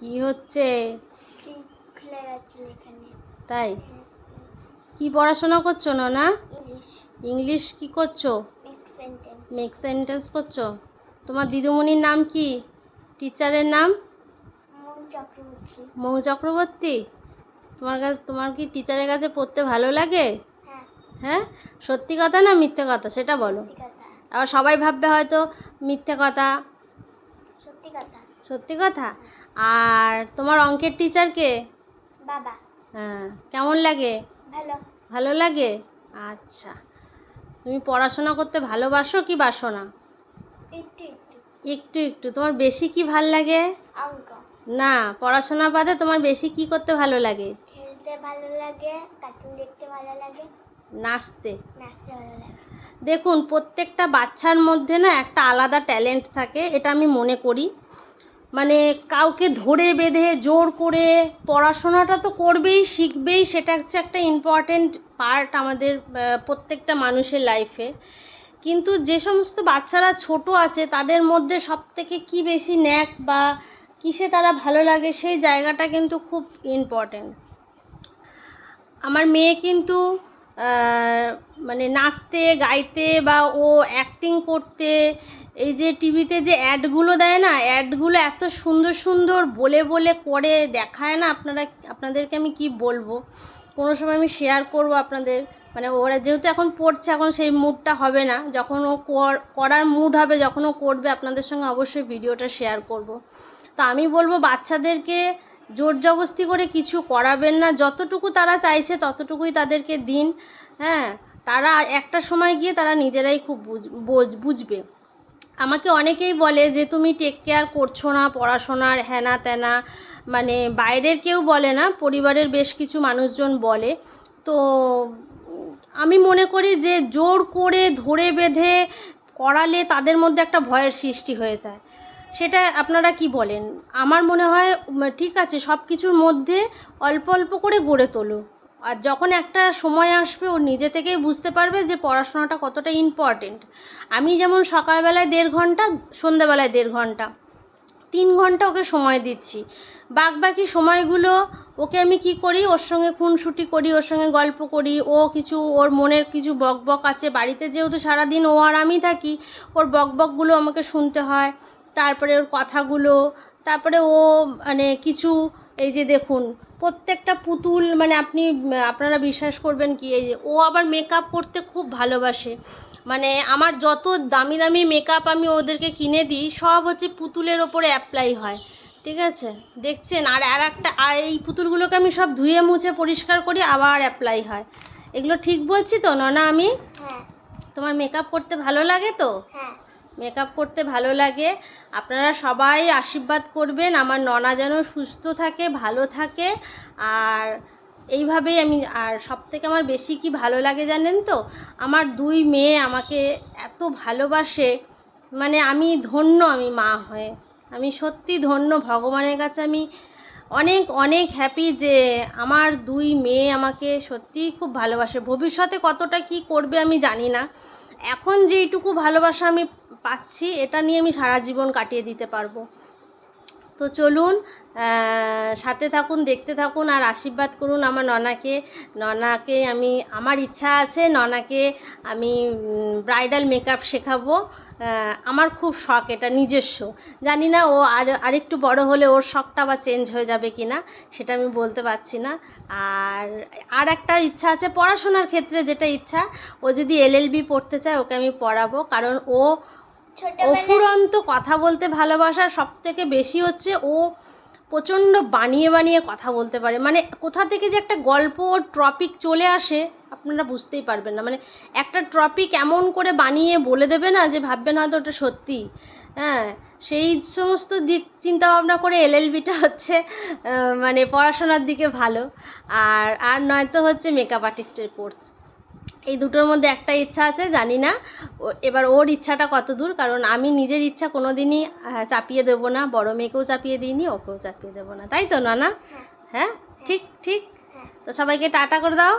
কি হচ্ছে? তাই? কি পড়াশোনা করছ না ইংলিশ। ইংলিশ কি করছ? মেক সেন্টেন্স করছ? তোমার দিদিমণির নাম কি? টিচারের নাম? মৌ চক্রবর্তী। তোমার কাছে তোমার কি টিচারের কাছে পড়তে ভালো লাগে? হ্যাঁ। হ্যাঁ? সত্যি কথা না মিথ্যে কথা? সেটা বলো। আবার সবাই ভাববে হয়তো মিথ্যে কথা। সত্যি কথা। সত্যি কথা? আর তোমার অঙ্কের টিচারকে বাবা। হ্যাঁ কেমন লাগে? ভালো। ভালো লাগে? আচ্ছা। তুমি পড়াশোনা করতে ভালোবাসো কি বাসো না একটু একটু। একটু একটু। তোমার বেশি কি ভালো লাগে? অঙ্ক। না পড়াশোনা বাদে তোমার বেশি কি করতে ভালো লাগে? খেলতে ভালো লাগে কার্টুন দেখতে ভালো লাগে। নাচতে। নাচতে ভালো লাগে। দেখুন প্রত্যেকটা বাচ্চার মধ্যে না একটা আলাদা ট্যালেন্ট থাকে এটা আমি মনে করি। মানে কাউকে ধরে বেঁধে, জোর করে পড়াশোনাটা তো করবেই, শিখবেই, সেটা হচ্ছে একটা ইম্পর্ট্যান্ট পার্ট আমাদের প্রত্যেকটা মানুষের লাইফে কিন্তু যে সমস্ত বাচ্চারা ছোট আছে, তাদের মধ্যে সব থেকে কী বেশি ন্যাক বা কিসে তারা ভালো লাগে, সেই জায়গাটা কিন্তু খুব ইম্পর্ট্যান্ট আমার মেয়ে কিন্তু মানে নাচতে, গাইতে বা ও অ্যাক্টিং করতে, এই যে টিভিতে যে অ্যাডগুলো দেয় না অ্যাডগুলো এত সুন্দর সুন্দর বলে বলে করে দেখায় না, আপনারা, আপনাদেরকে আমি কি বলব? কোনো সময় আমি শেয়ার করব আপনাদের। মানে ওরা যেহেতু এখন পড়ছে, এখন সেই মুডটা হবে না। যখন ও কর- করার মুড হবে, যখন ও করবে, আপনাদের সঙ্গে অবশ্যই ভিডিওটা শেয়ার করব। তো আমি বলব, বাচ্চাদেরকে জোর জবস্তি করে কিছু করাবেন না। যতটুকু তারা চাইছে, ততটুকুই তাদেরকে দিন হ্যাঁ? তারা একটা সময় গিয়ে তারা নিজেরাই খুব বুঝ- বোঝ- বুঝবে। আমাকে অনেকেই বলে যে, তুমি টেক কেয়ার করছ না, পড়াশোনার হ্যানা ত্যানা মানে বাইরের কেউ বলে না, পরিবারের বেশ কিছু মানুষজন বলে। তো আমি মনে করি যে, জোর করে ধরে বেঁধে করালে তাদের মধ্যে একটা ভয়ের সৃষ্টি হয়ে যায়। সেটা আপনারা কি বলেন? আমার মনে হয় ঠিক আছে সব কিছুর মধ্যে অল্প অল্প করে গড়ে তোলো। আর যখন একটা সময় আসবে, ও নিজে থেকেই বুঝতে পারবে যে পড়াশোনাটা কতটা ইম্পর্টেন্ট আমি যেমন সকালবেলায় দেড় ঘণ্টা, সন্ধ্যাবেলায় দেড় ঘণ্টা। তিন ঘণ্টা ওকে সময় দিচ্ছি। বাদ বাকি সময়গুলো ওকে আমি কি করি? ওর সঙ্গে খুনসুটি করি, ওর সঙ্গে গল্প করি। ও কিছু, ওর মনের কিছু বক বক আছে। বাড়িতে যেহেতু সারাদিন ও আর আমি থাকি, ওর বক বকগুলো আমাকে শুনতে হয়। তারপরে ওর কথাগুলো তারপরে ও মানে কিছু এই যে দেখুন প্রত্যেকটা পুতুল মানে আপনি আপনারা বিশ্বাস করবেন কি এই যে ও আবার মেকআপ করতে খুব ভালোবাসে। মানে আমার যত দামি দামি মেকআপ আমি ওদেরকে কিনে দিই সব হচ্ছে পুতুলের ওপরে অ্যাপ্লাই হয়। ঠিক আছে? দেখছেন? আর আর একটা আর এই পুতুলগুলোকে আমি সব ধুয়ে মুছে পরিষ্কার করি আবার অ্যাপ্লাই হয়। এগুলো ঠিক বলছি তো না আমি? হ্যাঁ। তোমার মেকআপ করতে ভালো লাগে তো? হ্যাঁ। মেকআপ করতে ভালো লাগে। আপনারা সবাই আশীর্বাদ করবেন, আমার ননা যেন সুস্থ থাকে, ভালো থাকে। আর এইভাবেই আমি, আর সব থেকে আমার বেশি কি ভালো লাগে জানেন তো? আমার দুই মেয়ে আমাকে এত ভালোবাসে মানে আমি ধন্য আমি মা হয়ে। আমি সত্যি ধন্য, ভগবানের কাছে আমি অনেক অনেক হ্যাপি যে আমার দুই মেয়ে আমাকে সত্যিই খুব ভালোবাসে। ভবিষ্যতে কতটা কি করবে আমি জানি না। এখন যেইটুকু ভালোবাসা আমি পাচ্ছি, এটা নিয়ে আমি সারা জীবন কাটিয়ে দিতে পারব। তো চলুন সাথে থাকুন, দেখতে থাকুন আর আশীর্বাদ করুন আমার ননাকে। ননাকে আমি, আমার ইচ্ছা আছে ননাকে আমি ব্রাইডাল মেকআপ শেখাবো। আমার খুব শখ, এটা নিজস্ব। জানি না ও আর, আরেকটু বড় হলে ওর শখটা আবার চেঞ্জ হয়ে যাবে কি না সেটা আমি বলতে পারছি না। আর আর একটা ইচ্ছা আছে পড়াশোনার ক্ষেত্রে যেটা ইচ্ছা, ও যদি এলএলবি পড়তে চায়, ওকে আমি পড়াবো। কারণ ও অফুরন্ত কথা বলতে ভালোবাসা সব থেকে বেশি হচ্ছে ও প্রচণ্ড বানিয়ে বানিয়ে কথা বলতে পারে। মানে কোথা থেকে যে একটা গল্প টপিক চলে আসে আপনারা বুঝতেই পারবেন না। মানে একটা টপিক এমন করে বানিয়ে বলে দেবে না যে ভাববেন হয়তো ওটা সত্যি। হ্যাঁ সেই সমস্ত দিক চিন্তা ভাবনা করে এলএলবিটা হচ্ছে মানে পড়াশোনার দিকে ভালো। আর আর নয়তো হচ্ছে মেকআপ আর্টিস্টের কোর্স এই দুটোর মধ্যে একটা ইচ্ছা আছে জানি না। ও- এবার ওর ইচ্ছাটা কত দূর? কারণ আমি নিজের ইচ্ছা কোনো দিনই চাপিয়ে দেবো না। বড় মেয়েকেও চাপিয়ে দিইনি ওকেও চাপিয়ে দেবো না। তাই তো না না হ্যাঁ? ঠিক ঠিক? হ্যাঁ। তো সবাইকে টাটা করে দাও।